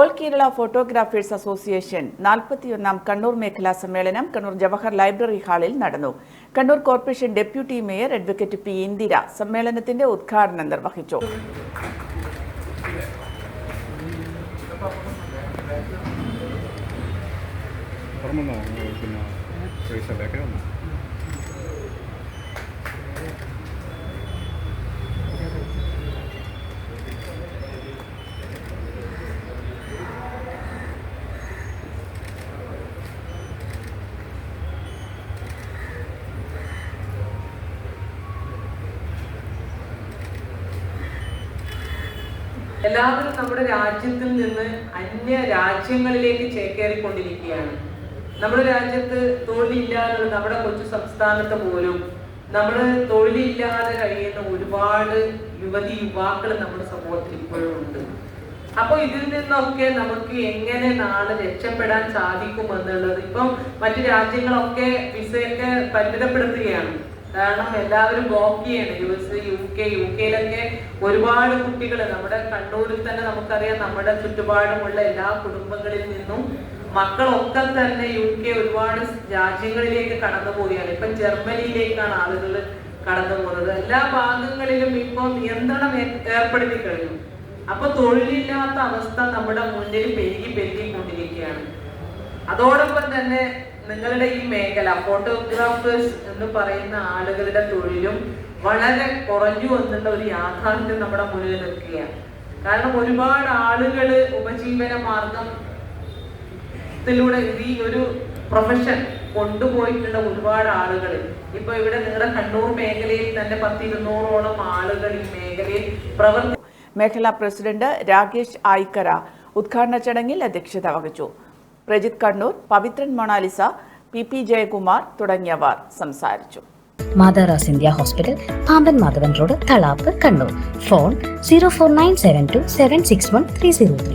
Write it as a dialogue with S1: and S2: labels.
S1: All Kerala photographers association നാൽപ്പത്തിയൊന്നാം കണ്ണൂർ മേഖലാ സമ്മേളനം കണ്ണൂർ ജവഹർ ലൈബ്രറി ഹാളിൽ നടന്നു. Kannur corporation deputy mayor advocate P Indira സമ്മേളനത്തിന്റെ ഉദ്ഘാടനം നിർവഹിച്ചു.
S2: എല്ലാവരും നമ്മുടെ രാജ്യത്തിൽ നിന്ന് അന്യ രാജ്യങ്ങളിലേക്ക് ചേക്കേറിക്കൊണ്ടിരിക്കുകയാണ്. നമ്മുടെ രാജ്യത്ത് തൊഴിലില്ലാതെ നമ്മുടെ കൊച്ചു സംസ്ഥാനത്ത് പോലും നമ്മൾ തൊഴിലില്ലാതെ കഴിയുന്ന ഒരുപാട് യുവതി യുവാക്കൾ നമ്മുടെ സമൂഹത്തിൽ ഇപ്പോഴും ഉണ്ട്. അപ്പൊ ഇതിൽ നിന്നൊക്കെ നമുക്ക് എങ്ങനെ നാളെ രക്ഷപ്പെടാൻ സാധിക്കുമെന്നുള്ളത് ഇപ്പം മറ്റു രാജ്യങ്ങളൊക്കെ വിസയൊക്കെ പരിമിതപ്പെടുത്തുകയാണ്. കാരണം എല്ലാവരും ബ്ലോക്ക് ചെയ്യണം. U S U K U കെയിലൊക്കെ ഒരുപാട് കുട്ടികൾ നമ്മുടെ കണ്ണൂരിൽ തന്നെ നമുക്കറിയാം നമ്മുടെ ചുറ്റുപാടുമുള്ള എല്ലാ കുടുംബങ്ങളിൽ നിന്നും മക്കളൊക്കെ തന്നെ യു കെ ഒരുപാട് രാജ്യങ്ങളിലേക്ക് കടന്നു പോവുകയാണ് ഇപ്പം ജർമ്മനിയിലേക്കാണ് ആളുകൾ കടന്നു പോകുന്നത് എല്ലാ ഭാഗങ്ങളിലും ഇപ്പോൾ നിയന്ത്രണം ഏർ- ഏർപ്പെടുത്തി കഴിഞ്ഞു. അപ്പൊ തൊഴിലില്ലാത്ത അവസ്ഥ നമ്മുടെ മുന്നിൽ പെരുകി പെരുകിക്കൊണ്ടിരിക്കുകയാണ്. അതോടൊപ്പം തന്നെ നിങ്ങളുടെ ഈ മേഖല ഫോട്ടോഗ്രാഫേഴ്സ് എന്ന് പറയുന്ന ആളുകളുടെ തൊഴിലും വളരെ കുറഞ്ഞു എന്നുള്ള ഒരു യാഥാർത്ഥ്യം നമ്മുടെ മുന്നിൽ നിൽക്കുകയാണ്. കാരണം ഒരുപാട് ആളുകൾ ഉപജീവന മാർഗം ത്തിലൂടെ ഈ ഒരു പ്രൊഫഷൻ കൊണ്ടുപോയിട്ടുള്ള ഒരുപാട് ആളുകൾ ഇപ്പൊ ഇവിടെ നിങ്ങളുടെ കണ്ണൂർ മേഖലയിൽ തന്നെ പത്തിരുന്നൂറോളം ആളുകൾ ഈ മേഖലയിൽ പ്രവർത്തി
S1: മേഖലാ പ്രസിഡന്റ് രാകേഷ് ആയിക്കര ഉദ്ഘാടന ചടങ്ങിൽ അധ്യക്ഷത വഹിച്ചു. പ്രജിത് കണ്ണൂർ പവിത്രൻ മൊണാലിസ പി പി ജയകുമാർ തുടങ്ങിയവർ സംസാരിച്ചു.
S3: മാതാറാസ് India hospital Pamban Madhavan road Thalap Kannur. Phone zero four nine seven two seven six one three zero three